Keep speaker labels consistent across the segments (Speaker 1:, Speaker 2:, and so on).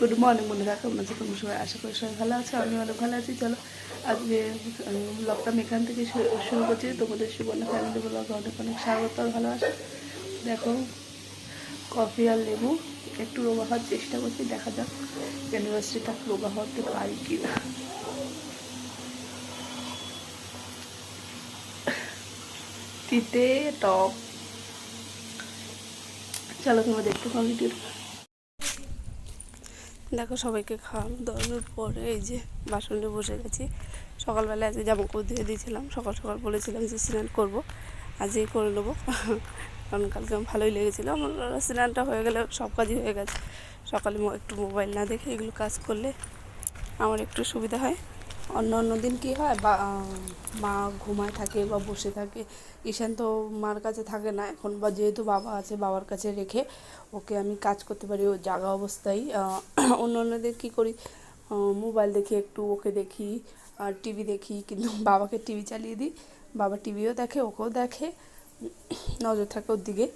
Speaker 1: Good morning বন্ধুরা। কেমন আছে তোমরা সবাই আশা করি সবাই ভালো আছে আমি অনেক ভালো আছি। চলো, আজকে ব্লগটা আমি এখান থেকে শুরু- করছি। তোমাদের সুবর্ণ ফ্যামিলি ব্লগ অনেক অনেক স্বাগত আর ভালোবাসা। দেখো কফি আর লেবু, একটু রোগা হওয়ার চেষ্টা করছি, দেখা যাক ইউনিভার্সিটিটা রোগা হতে পারি কি না তিতে টপ চলো, তোমরা দেখতে পাও ভিডিও দেখো সবাইকে খাওয়ানো দাওয়ানোর পরে এই যে বাসনে বসে গেছি। সকালবেলা আজকে জামা কাপড় ধুয়ে দিয়েছিলাম, সকাল সকাল বলেছিলাম যে স্নান করব আজই করে নেব। কারণ কালকে আমার ভালোই লেগেছিলো। আমার স্নানটা হয়ে গেলে সব কাজই হয়ে গেছে। সকালে একটু মোবাইল না দেখে এগুলো কাজ করলে আমার একটু সুবিধা হয়। অন্য অন্য দিন কী হয়? বা মা ঘুমায় থাকে বা বসে থাকে। ঈশান তো মার কাছে থাকে না। এখন বা যেহেতু বাবা আছে, বাবার কাছে রেখে ওকে আমি কাজ করতে পারি। ও জাগা অবস্থায় অন্য অন্যদের কী করি? মোবাইল দেখি, একটু ওকে দেখি, আর টিভি দেখি। কিন্তু বাবাকে টিভি চালিয়ে দিই। বাবা টিভিও দেখে, ওকেও দেখে। নজর থাকে ওর দিকে।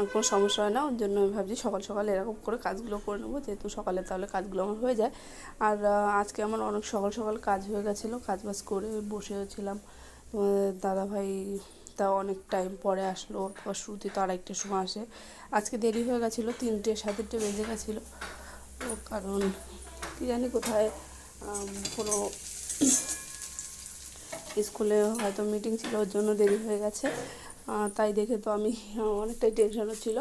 Speaker 1: আর কোনো সমস্যা হয় না। ওর জন্য আমি ভাবছি সকাল সকাল এরকম করে কাজগুলো করে নেব। যেহেতু সকালে তাহলে কাজগুলো আমার হয়ে যায়। আর আজকে আমার অনেক সকাল সকাল কাজ হয়ে গেছিল। কাজ বাজ করে বসেও ছিলাম তোমাদের দাদাভাই তা অনেক টাইম পরে আসলো। তারপর শ্রুতি তো আড়াইটার সময় আসে। আজকে দেরি হয়ে গেছিল। তিনটে, সাড়ে তিনটে বেজে গেছিল। কারণ কী জানি কোথায় কোনো স্কুলে হয়তো মিটিং ছিল। ওর জন্য দেরি হয়ে গেছে। তাই দেখে তো আমি অনেকটাই টেনশন হচ্ছিল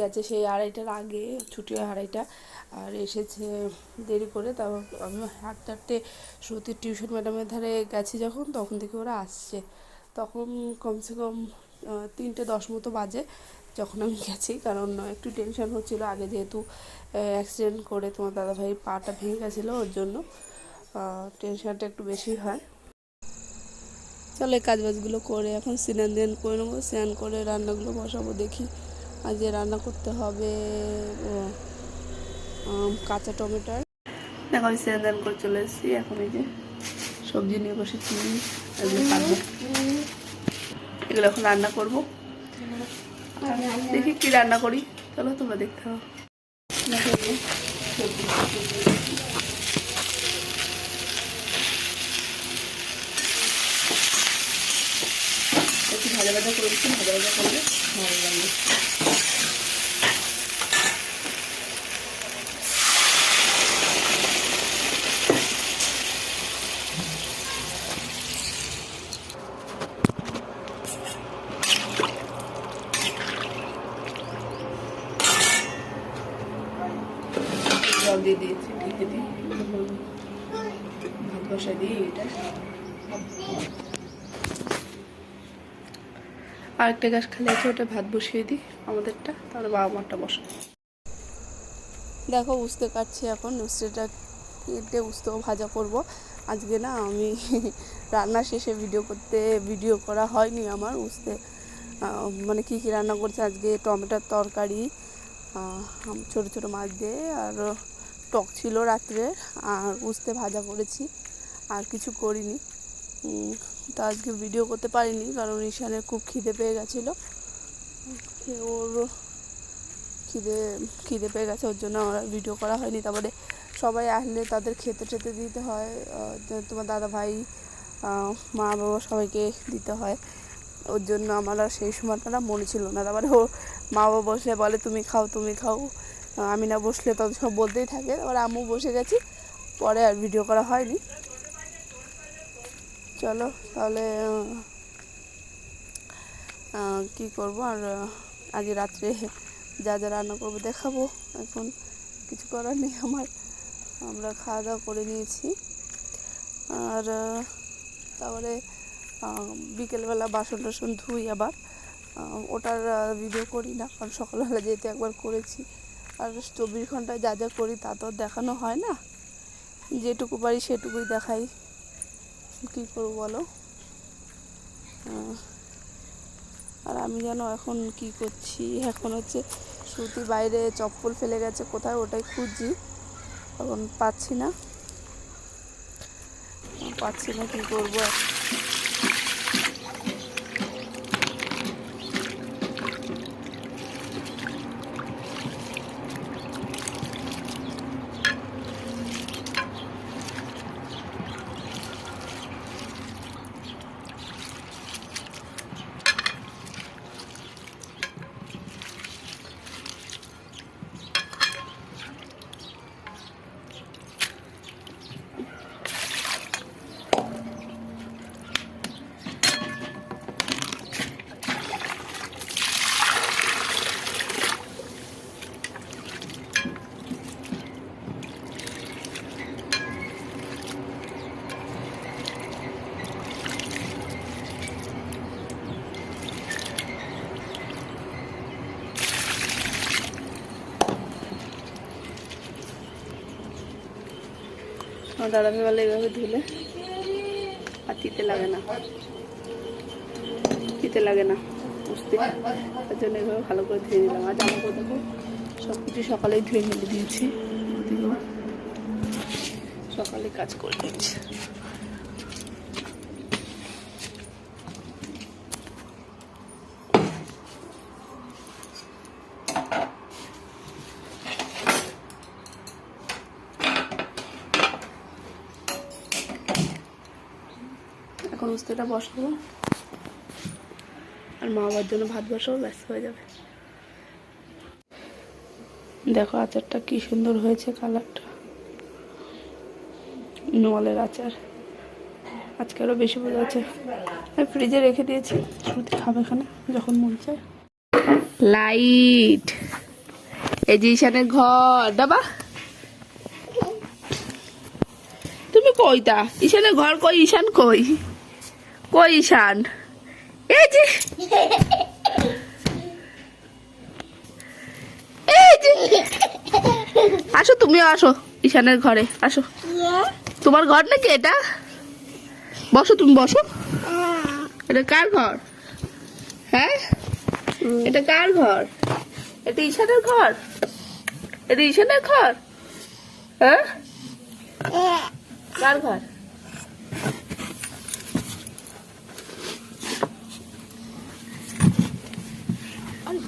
Speaker 1: গেছে সেই আড়াইটার আগে, ছুটি আড়াইটা, আর এসেছে দেরি করে তারপর আমি হাঁটতে হাঁটতে শ্রুতির টিউশন ম্যাডামের ধারে গেছি যখন, তখন থেকে ওরা আসছে। তখন কমসে কম তিনটে দশ মতো বাজে যখন আমি গেছি, কারণ একটু টেনশন হচ্ছিল। আগে যেহেতু অ্যাক্সিডেন্ট করে তোমার দাদাভাই পাটা ভেঙে গেছিল, ওর জন্য টেনশনটা একটু বেশি হয়। চলো এই কাজ বাজগুলো করে, এখন স্নান দেন করে নেব, স্নান করে রান্নাগুলো বসাবো, দেখি আজ রান্না করতে হবে কাঁচা টমেটোর। দেখো, আমি স্নান দান করে চলে এসেছি, এখন এই যে সবজি নিয়ে বসেছি এগুলো এখন রান্না করব। দেখি কি রান্না করি, চলো তোমরা দেখতে হবে দেখো এই যে সবজি কেটে নিয়েছি। একটু ভাজা ভাজা করে দিচ্ছি ভাজা ভাজা করলে ভালো লাগবে দিয়ে ভাত দিই এটা। আরেকটা গ্যাস খালি আছে, ওটা ভাত বসিয়ে দিই, আমাদেরটা, তাহলে বাবা মারটা বসে। দেখো, উস্তে কাটছি এখন, উস্তেটা কেটে উস্তেও ভাজা করব। আজকে না আমি রান্না শেষে ভিডিও করতে ভিডিও করা হয়নি আমার উস্তে। মানে কী কী রান্না করছে, আজকে টমেটোর তরকারি ছোটো ছোটো মাছ দিয়ে, আর টক ছিল রাত্রে, আর উস্তে ভাজা করেছি, আর কিছু করিনি। তো আজকে ভিডিও করতে পারিনি, কারণ ঈশানের খুব খিদে পেয়ে গেছিল। ওর খিদে খিদে পেয়ে গেছে, ওর জন্য আমার ভিডিও করা হয়নি। তারপরে সবাই আসলে তাদের খেতে টেতে দিতে হয় তোমার দাদা ভাই মা বাবা সবাইকে দিতে হয়। ওর জন্য আমার আর সেই সময়টা না মনে ছিল না। তারপরে ও মা বাবা বসে বলে, তুমি খাও তুমি খাও। আমি না বসলে তত সব বলতেই থাকে। তারপরে আম্মু বসে গেছি, পরে আর ভিডিও করা হয়নি। চলো, তাহলে কী করব? আর আজ রাত্রে যা যা রান্না করব দেখাবো। এখন কিছু করার নেই আমার। আমরা খাওয়া দাওয়া করে নিয়েছি। আর তারপরে বিকেলবেলা বাসন টাসন ধুই আবার। ওটার ভিডিও করি না, কারণ সকালবেলা যেহেতু একবার করেছি। আর চব্বিশ ঘন্টায় যা যা করি তা তো দেখানো হয় না। যেটুকু পারি সেটুকুই দেখাই। কী করব বলো? আর আমি যেন এখন কি করছি? এখন হচ্ছে শ্রুতি বাইরে চপ্পল ফেলে গেছে, কোথায় ওটাই খুঁজছি। এখন পাচ্ছি না। পাচ্ছি না কী করব? আমার দাদামি বলে এইভাবে ধুলে আর তিতে লাগে না। তিতে লাগে না, বুঝতে? তার জন্য এভাবে ভালো করে ধুয়ে নিলাম। আর জামা কাপড় সব কিছু সকালেই ধুয়ে মেলে দিয়েছি। সকালে কাজ করে দিচ্ছি এখন উস্তেটা বসাবো। আর মা বাবার জন্য ভাত বসাবো ব্যস্ত হয়ে যাবে। দেখো আচারটা কি সুন্দর হয়েছে কালারটা। নোয়ালের আচার। আজকে আরও বেশি বোঝা আছে ফ্রিজে রেখে দিয়েছি, শ্রুতি খাবে এখানে যখন মন চায়। লাইট! এই যে ঈশানের ঘর ডাবা তুমি কইতা ঈশানের ঘর কই? ঈশান কই? কই ঈশান এই যে। এই যে। আসো তুমিও আসো, ঈশানের ঘরে, আসো। তোমার ঘর নাকি এটা? বসো তুমি, বসো। এটা কার ঘর? হ্যাঁ? এটা কার ঘর? এটা ঈশানের ঘর? এটা ঈশানের ঘর? হ্যাঁ? কার ঘর?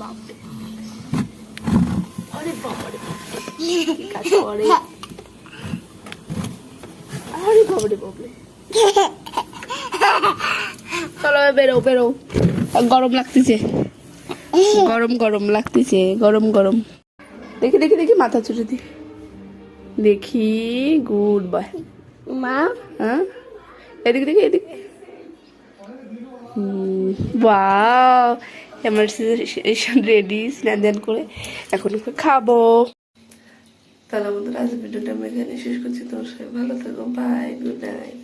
Speaker 1: বাপরে। আরে বাপরে কি কাজ করে? আরে বাপরে বাপরে। চলো বেরো বেরো। গরম লাগতেছে। গরম গরম লাগতেছে। গরম গরম। দেখি দেখি দেখি মাথা চুড়ে দি। দেখি গুড বাই
Speaker 2: মা?
Speaker 1: হ্যাঁ? এদিকে দেখি এদিকে। বাও আমার রেডি স্নান ধ্যান করে এখন খাব। তাহলে আমাদের আজ ভিডিওটা আমি এখানে শেষ করছি। তোমার সবাই ভালো থাকো। Bye good night